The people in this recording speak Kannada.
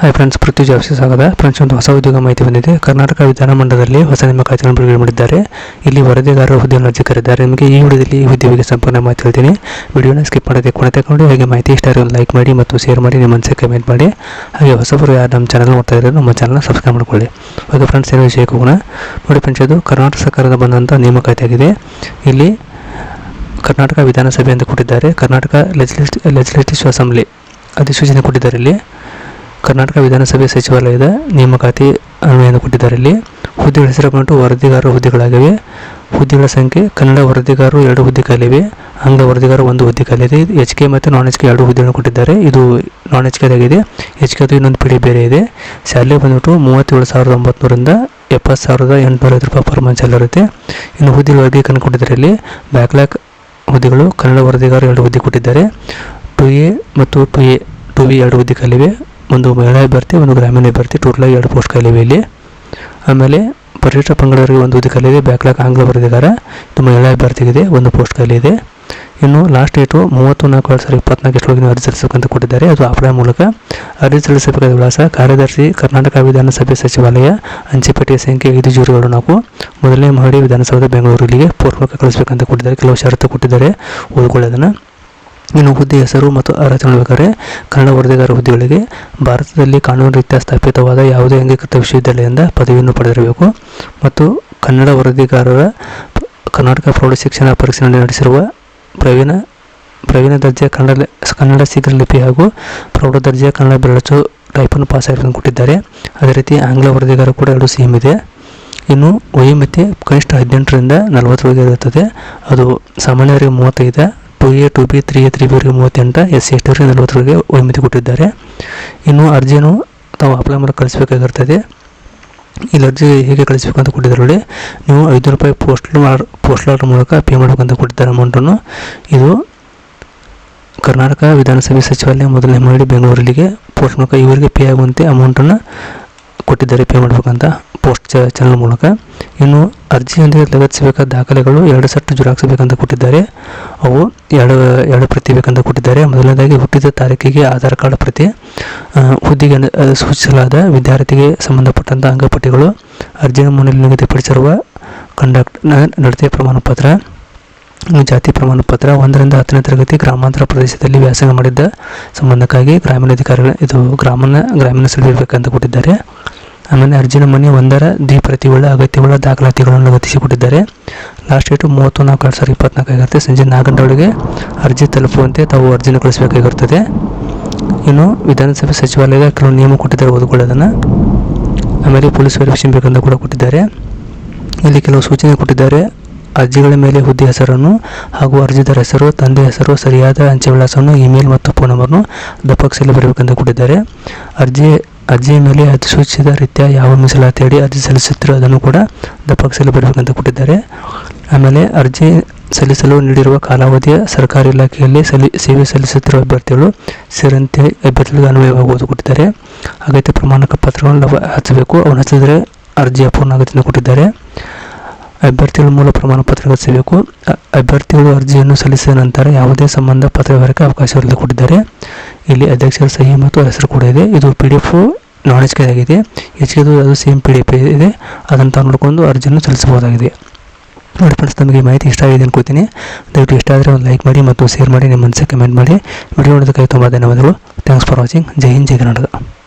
ಹಾಯ್ ಫ್ರೆಂಡ್ಸ್ ಪೃಥ್ವಿ ಜಾಸ್ತಿ ಸ್ವಾಗತ. ಫ್ರೆಂಡ್ಸ್ ಒಂದು ಹೊಸ ಉದ್ಯೋಗ ಮಾಹಿತಿ ಬಂದಿದೆ. ಕರ್ನಾಟಕ ವಿಧಾನಮಂಡಲದಲ್ಲಿ ಹೊಸ ನೇಮಕಾತಿಗಳನ್ನು ಬಿಡುಗಡೆ ಮಾಡಿದ್ದಾರೆ. ಇಲ್ಲಿ ವರದಿಗಾರರ ಹುದ್ದೆಯನ್ನು ಅರ್ಜಿ ಕರೆದಿದ್ದಾರೆ. ನಿಮಗೆ ಈ ವಿಡಿಯೋದಲ್ಲಿ ಈ ಉದ್ಯೋಗಕ್ಕೆ ಸಂಪೂರ್ಣ ಮಾಹಿತಿ ಹೇಳ್ತೀನಿ. ವಿಡಿಯೋನ ಸ್ಕಿಪ್ ಮಾಡೋದೇ ಕೊನೆ ತಗೊಂಡು ಹಾಗೆ ಮಾಹಿತಿ ಇಷ್ಟ ಆದರೆ ಲೈಕ್ ಮಾಡಿ ಮತ್ತು ಶೇರ್ ಮಾಡಿ, ನಿಮ್ಮ ಮನಸ್ಸಿಗೆ ಕಮೆಂಟ್ ಮಾಡಿ. ಹಾಗೆ ಹೊಸಬರು ಯಾರು ನಮ್ಮ ಚಾನಲ್ ನೋಡ್ತಾ ಇದ್ದಾರೆ ನಮ್ಮ ಚಾನಲ್ನ ಸಬ್ಸ್ಕ್ರೈಬ್ ಮಾಡ್ಕೊಳ್ಳಿ. ಓಕೆ ಫ್ರೆಂಡ್ಸ್ ಏನು ವಿಷಯಕ್ಕೆ ಹೋಗೋಣ. ನೋಡಿ ಫ್ರೆಂಡ್ಸ್ ಇದು ಕರ್ನಾಟಕ ಸರ್ಕಾರದ ಬಂದಂಥ ನೇಮಕಾತಿ ಆಗಿದೆ. ಇಲ್ಲಿ ಕರ್ನಾಟಕ ವಿಧಾನಸಭೆ ಅಂತ ಕೊಟ್ಟಿದ್ದಾರೆ. ಕರ್ನಾಟಕ ಲೆಜಿಸ್ಲೇಟ್ ಲೆಜಿಸ್ಲೇಟಿವ್ ಅಸೆಂಬ್ಲಿ ಅಧಿಸೂಚನೆ ಕೊಟ್ಟಿದ್ದಾರೆ ಇಲ್ಲಿ. ಕರ್ನಾಟಕ ವಿಧಾನಸಭೆ ಸಚಿವಾಲಯದ ನೇಮಕಾತಿ ಅನ್ವಯವನ್ನು ಕೊಟ್ಟಿದ್ದಾರೆ ಇಲ್ಲಿ ಹುದ್ದೆಗಳ ಹೆಸರು ಬಂದು ವರದಿಗಾರ ಹುದ್ದೆಗಳಾಗಿವೆ. ಹುದ್ದೆಗಳ ಸಂಖ್ಯೆ ಕನ್ನಡ ವರದಿಗಾರರು ಎರಡು ಹುದ್ದೆ ಖಾಲಿವೆ, ಆಂಗ್ಲ ವರದಿಗಾರ ಒಂದು ಹುದ್ದೆ ಖಾಲಿದೆ. ಎಚ್ ಕೆ ಮತ್ತು ನಾನ್ ಎಚ್ ಕೆ ಎರಡು ಹುದ್ದೆಗಳನ್ನು ಕೊಟ್ಟಿದ್ದಾರೆ. ಇದು ನಾನ್ ಎಚ್ ಕೆದಾಗಿದೆ ಎಚ್ ಕೆದು ಇನ್ನೊಂದು ಪಿಡಿ ಬೇರೆ ಇದೆ. ಸ್ಯಾಲರಿ ಬಂದ್ಬಿಟ್ಟು ಮೂವತ್ತೇಳು ಸಾವಿರದ ಒಂಬತ್ತುನೂರಿಂದ ಎಪ್ಪತ್ತು ಸಾವಿರದ ಎಂಟುನೂರ ಐದು ರೂಪಾಯಿ ಪರ್ ಮಂತ್ ಇರುತ್ತೆ. ಇನ್ನು ಹುದ್ದೆಗಳ ವರ್ಗೀಕರಣ ಕೊಟ್ಟಿದ್ದಾರೆ ಇಲ್ಲಿ ಬ್ಯಾಕ್ಲಾಕ್ ಹುದ್ದೆಗಳು, ಕನ್ನಡ ವರದಿಗಾರ ಎರಡು ಹುದ್ದೆ ಕೊಟ್ಟಿದ್ದಾರೆ. ಟು ಎ ಮತ್ತು ಟು ಎ, ಟು ಬಿ ಎರಡು ಹುದ್ದೆ ಖಾಲಿವೆ. ಒಂದು ಮಹಿಳಾ ಅಭ್ಯರ್ಥಿ ಒಂದು ಗ್ರಾಮೀಣ ಅಭ್ಯರ್ಥಿ ಟೋಟಲಾಗಿ ಎರಡು ಪೋಸ್ಟ್ ಖಾಲಿವೆ ಇಲ್ಲಿ. ಆಮೇಲೆ ಪರಿಶಿಷ್ಟ ಪಂಗಡವರಿಗೆ ಒಂದು ಹುದ್ದೆ ಖಾಲಿ ಇದೆ ಬ್ಯಾಕ್ಲಾಗ್ ಆಂಗ್ಲ ಬರೆದಿದ್ದಾರೆ. ಇದು ಮಹಿಳಾ ಅಭ್ಯರ್ಥಿಗಿದೆ ಒಂದು ಪೋಸ್ಟ್ ಖಾಲಿ ಇದೆ ಇನ್ನು ಲಾಸ್ಟ್ ಡೇಟು ಮೂವತ್ತು ನಾಲ್ಕು ಎರಡು ಸಾವಿರದ ಇಪ್ಪತ್ನಾಲ್ಕು ಎಷ್ಟೊಳಗೆ ನೀವು ಅರ್ಜಿ ಸಲ್ಲಿಸಬೇಕಂತ ಕೊಟ್ಟಿದ್ದಾರೆ. ಅದು ಆಫ್ಲೈನ್ ಮೂಲಕ ಅರ್ಜಿ ಸಲ್ಲಿಸಬೇಕಾದ ವಿಳಾಸ ಕಾರ್ಯದರ್ಶಿ ಕರ್ನಾಟಕ ವಿಧಾನಸಭೆ ಸಚಿವಾಲಯ, ಅಂಚೆಪೇಟೆ ಸಂಖ್ಯೆ ಐದು ಜೀರೋ ನಾಲ್ಕು. ಮೊದಲನೇ ಮಹಡಿ ವಿಧಾನಸೌಧ, ಬೆಂಗಳೂರು ಇಲ್ಲಿಗೆ ಮೂಲಕ ಕಳಿಸಬೇಕಂತ ಕೊಟ್ಟಿದ್ದಾರೆ. ಕೆಲವು ಷರತ್ತು ಕೊಟ್ಟಿದ್ದಾರೆ. ಓದ್ಕೊಳ್ಳೋದನ್ನು. ಇನ್ನು ಹುದ್ದೆ ಹೆಸರು ಮತ್ತು ಅರ್ಹತೆ ನೋಡಬೇಕಾದ್ರೆ ಕನ್ನಡ ವರದಿಗಾರ ಹುದ್ದೆಗಳಿಗೆ ಭಾರತದಲ್ಲಿ ಕಾನೂನು ರೀತ್ಯ ಸ್ಥಾಪಿತವಾದ ಯಾವುದೇ ಅಂಗೀಕೃತ ವಿಶ್ವವಿದ್ಯಾಲಯದಿಂದ ಪದವಿಯನ್ನು ಪಡೆದಿರಬೇಕು. ಮತ್ತು ಕನ್ನಡ ವರದಿಗಾರರ ಕರ್ನಾಟಕ ಪ್ರೌಢ ಶಿಕ್ಷಣ ಪರೀಕ್ಷೆ ನಡೆಸಿರುವ ಪ್ರವೀಣ ಪ್ರವೀಣ ದರ್ಜೆ ಕನ್ನಡ ಕನ್ನಡ ಶೀಘ್ರ ಲಿಪಿ ಹಾಗೂ ಪ್ರೌಢ ದರ್ಜೆ ಕನ್ನಡ ಬೆರಳಚು ಟೈಪನ್ನು ಪಾಸ್ ಆಗಿರೋದನ್ನು ಕೊಟ್ಟಿದ್ದಾರೆ. ಅದೇ ರೀತಿ ಆಂಗ್ಲ ವರದಿಗಾರ ಕೂಡ ಎರಡು ಸೇಮ್ ಇದೆ. ಇನ್ನು ವಯೋಮಿತಿ ಕನಿಷ್ಠ ಹದಿನೆಂಟರಿಂದ ನಲವತ್ತರವರೆಗೆ ಇರುತ್ತದೆ. ಅದು ಸಾಮಾನ್ಯರಿಗೆ ಮೂವತ್ತೈದು two A two B three A three ಬಿವರೆಗೆ ಮೂವತ್ತೆಂಟು ಎಸ್ ಸಿ ಎಸ್ ಟಿವರೆಗೆ ನಲವತ್ತರವರೆಗೆ ವಯೋಮಿತಿ ಕೊಟ್ಟಿದ್ದಾರೆ. ಇನ್ನು ಅರ್ಜಿಯನ್ನು ತಾವು ಅಪ್ಲೈ ಮಾಡಿ ಕಳಿಸಬೇಕಾಗಿರ್ತದೆ. ಇಲ್ಲಿ ಅರ್ಜಿ ಹೇಗೆ ಕಳಿಸಬೇಕು ಅಂತ ಕೊಟ್ಟಿದ್ದಾರೆ ನೋಡಿ. ನೀವು ಐದು ರೂಪಾಯಿ ಪೋಸ್ಟಲ್ ಪೋಸ್ಟಲ್ ಮೂಲಕ ಪೇ ಮಾಡಬೇಕಂತ ಕೊಟ್ಟಿದ್ದಾರೆ ಅಮೌಂಟನ್ನು ಇದು ಕರ್ನಾಟಕ ವಿಧಾನಸಭೆ ಸಚಿವಾಲಯ ಮೊದಲನೇ ಮಾಡಿ ಬೆಂಗಳೂರಿಗೆ ಪೋಸ್ಟ್ ಮೂಲಕ ಇವರಿಗೆ ಪೇ ಆಗುವಂತೆ ಅಮೌಂಟನ್ನು ಕೊಟ್ಟಿದ್ದಾರೆ ಪೇ ಮಾಡಬೇಕಂತ ಪೋಸ್ಟ್ ಚಾನಲ್ ಮೂಲಕ. ಇನ್ನು ಅರ್ಜಿಯೊಂದಿಗೆ ಲಗತ್ತಿಸಬೇಕಾದ ದಾಖಲೆಗಳು ಎರಡು ಸೆಟ್ ಜುರಾಕ್ಸ್ ಬೇಕಂತ ಕೊಟ್ಟಿದ್ದಾರೆ. ಅವು ಎರಡು ಎರಡು ಪ್ರತಿ ಬೇಕಂತ ಕೊಟ್ಟಿದ್ದಾರೆ. ಮೊದಲನೇದಾಗಿ ಹುಟ್ಟಿದ ತಾರೀಕಿಗೆ ಆಧಾರ್ ಕಾರ್ಡ್ ಪ್ರತಿ ಹುದ್ದಿಗೆ ಸೂಚಿಸಲಾದ ವಿದ್ಯಾರ್ಥಿಗೆ ಸಂಬಂಧಪಟ್ಟಂಥ ಅಂಗಪಟ್ಟಿಗಳು ಅರ್ಜಿ ನಮೂನೆಯಲ್ಲಿ ನಿಗದಿಪಡಿಸಿರುವ ಕಂಡಕ್ಟ್ ನಡತೆ ಪ್ರಮಾಣ ಪತ್ರ ಜಾತಿ ಪ್ರಮಾಣ ಪತ್ರ, ಒಂದರಿಂದ ಹತ್ತನೇ ತರಗತಿ ಗ್ರಾಮಾಂತರ ಪ್ರದೇಶದಲ್ಲಿ ವ್ಯಾಸಂಗ ಮಾಡಿದ್ದ ಸಂಬಂಧಕ್ಕಾಗಿ ಗ್ರಾಮೀಣ ಅಧಿಕಾರಿಗಳ ಇದು ಗ್ರಾಮೀಣ ಗ್ರಾಮೀಣ ಬೇಕಂತ ಕೊಟ್ಟಿದ್ದಾರೆ. ಆಮೇಲೆ ಅರ್ಜಿನ ಮನೆ ಒಂದರ ದ್ವಿಪ್ರತಿಗಳ ಅಗತ್ಯವುಳ್ಳ ದಾಖಲಾತಿಗಳನ್ನು ಲಗತ್ತಿಸಿಕೊಟ್ಟಿದ್ದಾರೆ. ಲಾಸ್ಟ್ ಡೇಟು ಮೂವತ್ತು ನಾಲ್ಕು ಎರಡು ಸಾವಿರದ ಇಪ್ಪತ್ನಾಲ್ಕು ಆಗಿರುತ್ತೆ. ಸಂಜೆ ನಾಲ್ಕು ಗಂಟೆಯೊಳಗೆ ಅರ್ಜಿ ತಲುಪುವಂತೆ ತಾವು ಅರ್ಜಿನ ಕಳಿಸಬೇಕಾಗಿರುತ್ತದೆ ಇನ್ನು ವಿಧಾನಸಭೆ ಸಚಿವಾಲಯದ ಕೆಲವು ನಿಯಮ ಕೊಟ್ಟಿದ್ದಾರೆ ಓದ್ಕೊಳ್ಳೋದನ್ನು. ಆಮೇಲೆ ಪೊಲೀಸ್ ವೆರಿಫಿಕೇಷನ್ ಬೇಕಂತ ಕೂಡ ಕೊಟ್ಟಿದ್ದಾರೆ. ಇಲ್ಲಿ ಕೆಲವು ಸೂಚನೆ ಕೊಟ್ಟಿದ್ದಾರೆ. ಅರ್ಜಿಗಳ ಮೇಲೆ ಹುದ್ದೆ ಹೆಸರನ್ನು ಹಾಗೂ ಅರ್ಜಿದಾರ ಹೆಸರು, ತಂದೆ ಹೆಸರು, ಸರಿಯಾದ ಅಂಚೆ ವಿಳಾಸವನ್ನು, ಇಮೇಲ್ ಮತ್ತು ಫೋನ್ ನಂಬರ್ನು ದಪ್ಪಕ್ಸಲ್ಲಿ ಬರಬೇಕೆಂದು ಕೊಟ್ಟಿದ್ದಾರೆ ಅರ್ಜಿ, ಅರ್ಜಿಯ ಮೇಲೆ ಅಧಿಸೂಚಿಸಿದ ರೀತಿಯ ಯಾವ ಮೀಸಲಾತಿ ಅಡಿ ಅರ್ಜಿ ಸಲ್ಲಿಸುತ್ತಿರೋ ಅದನ್ನು ಕೂಡ ದಪ್ಪಕ್ಸಲ್ಲಿ ಬರಬೇಕಂತ ಕೊಟ್ಟಿದ್ದಾರೆ ಆಮೇಲೆ ಅರ್ಜಿ ಸಲ್ಲಿಸಲು ನೀಡಿರುವ ಕಾಲಾವಧಿಯ ಸರ್ಕಾರಿ ಇಲಾಖೆಯಲ್ಲಿ ಸಲ್ಲಿ, ಸೇವೆ ಸಲ್ಲಿಸುತ್ತಿರುವ ಅಭ್ಯರ್ಥಿಗಳು ಸೇರಂತೆ ಅಭ್ಯರ್ಥಿಗಳಿಗೆ ಅನ್ವಯವಾಗುವುದು ಕೊಟ್ಟಿದ್ದಾರೆ ಅಗತ್ಯ ಪ್ರಮಾಣಕ ಪತ್ರಗಳನ್ನು ಲಭ ಹಚ್ಚಬೇಕು. ಅವನು ಹಚ್ಚಿದರೆ ಅರ್ಜಿ ಅಪೂರ್ಣ ಕೊಟ್ಟಿದ್ದಾರೆ. ಅಭ್ಯರ್ಥಿಗಳು ಮೂಲ ಪ್ರಮಾಣ ಪತ್ರ ಸಿಗಬೇಕು ಅಭ್ಯರ್ಥಿಗಳು ಅರ್ಜಿಯನ್ನು ಸಲ್ಲಿಸಿದ ನಂತರ ಯಾವುದೇ ಸಂಬಂಧ ಪತ್ರ ವ್ಯವಹಾರಕ್ಕೆ ಅವಕಾಶವಿಲ್ಲದೆ ಕೊಟ್ಟಿದ್ದಾರೆ ಇಲ್ಲಿ ಅಧ್ಯಕ್ಷರ ಸಹಿ ಮತ್ತು ಹೆಸರು ಕೂಡ ಇದೆ. ಇದು ಪಿ ಡಿ ಎಫ್ ನಾನ್ ಎಚ್ ಆಗಿದೆ. ಎಚ್ ಕೆದು ಅದು ಸೇಮ್ ಪಿ ಡಿ ಎಫ್ ಇದೆ. ಅದನ್ನು ತಾವು ನೋಡಿಕೊಂಡು ಅರ್ಜಿಯನ್ನು ಸಲ್ಲಿಸಬಹುದಾಗಿದೆ. ನೋಡಿ ಫ್ರೆಂಡ್ಸ್ ನಮಗೆ ಮಾಹಿತಿ ಇಷ್ಟ ಆಗಿದೆ ಅನ್ಕೋತೀನಿ. ದಯವಿಟ್ಟು ಇಷ್ಟ ಆದರೆ ಒಂದು ಲೈಕ್ ಮಾಡಿ ಮತ್ತು ಶೇರ್ ಮಾಡಿ. ನಿಮ್ಮ ಮನಸ್ಸಿಗೆ ಕಮೆಂಟ್ ಮಾಡಿ. ವಿಡಿಯೋ ನೋಡೋದಕ್ಕಾಗಿ ತುಂಬ ಧನ್ಯವಾದಗಳು. ಥ್ಯಾಂಕ್ಸ್ ಫಾರ್ ವಾಚಿಂಗ್ ಜೈ ಹಿಂದ್, ಜೈ ಕರ್ನಾಟಕ